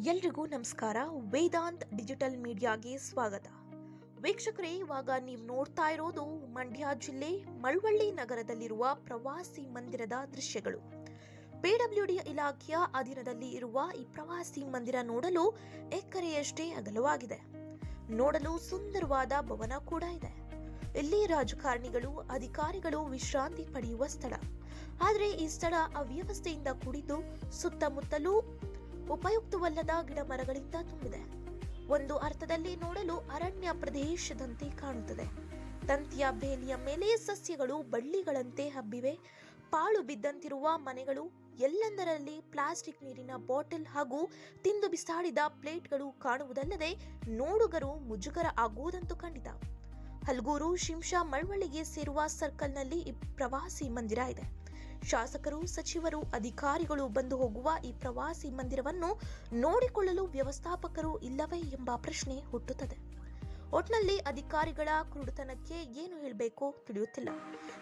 ಎಲ್ರಿಗೂ ನಮಸ್ಕಾರ. ವೇದಾಂತ್ ಡಿಜಿಟಲ್ ಮೀಡಿಯಾಗೆ ಸ್ವಾಗತ. ವೀಕ್ಷಕರೇ, ಇವಾಗ ನೀವು ನೋಡ್ತಾ ಇರೋದು ಮಂಡ್ಯ ಜಿಲ್ಲೆ ಮಳವಳ್ಳಿ ನಗರದಲ್ಲಿರುವ ಪ್ರವಾಸಿ ಮಂದಿರದ ದೃಶ್ಯಗಳು. ಪಿಡಬ್ಲ್ಯೂಡಿ ಇಲಾಖೆಯ ಅಧೀನದಲ್ಲಿ ಇರುವ ಈ ಪ್ರವಾಸಿ ಮಂದಿರ ನೋಡಲು ಎಕರೆಯಷ್ಟೇ ಅಗಲವಾಗಿದೆ. ನೋಡಲು ಸುಂದರವಾದ ಭವನ ಕೂಡ ಇದೆ. ಇಲ್ಲಿ ರಾಜಕಾರಣಿಗಳು, ಅಧಿಕಾರಿಗಳು ವಿಶ್ರಾಂತಿ ಪಡೆಯುವ ಸ್ಥಳ. ಆದರೆ ಈ ಸ್ಥಳ ಅವ್ಯವಸ್ಥೆಯಿಂದ ಕೂಡಿದ್ದು ಸುತ್ತಮುತ್ತಲೂ ಉಪಯುಕ್ತವಲ್ಲದ ಗಿಡ ಮರಗಳಿಂದ ತುಂಬಿದೆ. ಒಂದು ಅರ್ಥದಲ್ಲಿ ನೋಡಲು ಅರಣ್ಯ ಪ್ರದೇಶದಂತೆ ಕಾಣುತ್ತದೆ. ತಂತಿಯ ಬೇಲಿಯ ಮೇಲೆ ಸಸ್ಯಗಳು ಬಳ್ಳಿಗಳಂತೆ ಹಬ್ಬಿವೆ. ಪಾಳು ಬಿದ್ದಂತಿರುವ ಮನೆಗಳು, ಎಲ್ಲೆಂದರಲ್ಲಿ ಪ್ಲಾಸ್ಟಿಕ್ ನೀರಿನ ಬಾಟಲ್ ಹಾಗೂ ತಿಂದು ಬಿಸಾಡಿದ ಪ್ಲೇಟ್ಗಳು ಕಾಣುವುದಲ್ಲದೆ ನೋಡುಗರು ಮುಜುಗರ ಆಗುವುದಂತೂ ಖಂಡಿತ ಹಲ್ಗೂರು ಶಿಂಷಾ ಮಳವಳ್ಳಿಗೆ ಸೇರುವ ಸರ್ಕಲ್ನಲ್ಲಿ ಪ್ರವಾಸಿ ಮಂದಿರ ಇದೆ. ಶಾಸಕರು, ಸಚಿವರು, ಅಧಿಕಾರಿಗಳು ಬಂದು ಹೋಗುವ ಈ ಪ್ರವಾಸಿ ಮಂದಿರವನ್ನು ನೋಡಿಕೊಳ್ಳಲು ವ್ಯವಸ್ಥಾಪಕರು ಇಲ್ಲವೇ ಎಂಬ ಪ್ರಶ್ನೆ ಹುಟ್ಟುತ್ತದೆ. ಒಟ್ನಲ್ಲಿ ಅಧಿಕಾರಿಗಳ ಕುರುಡುತನಕ್ಕೆ ಏನು ಹೇಳಬೇಕು ತಿಳಿಯುತ್ತಿಲ್ಲ.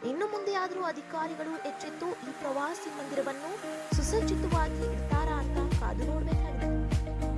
ಇನ್ನು ಮುಂದೆ ಆದರೂ ಅಧಿಕಾರಿಗಳು ಎಚ್ಚೆತ್ತು ಈ ಪ್ರವಾಸಿ ಮಂದಿರವನ್ನು ಸುಸಜ್ಜಿತವಾಗಿ ಇಡ್ತಾರಾ ಅಂತ ಕಾದು ನೋಡಬೇಕಾಗಿದೆ.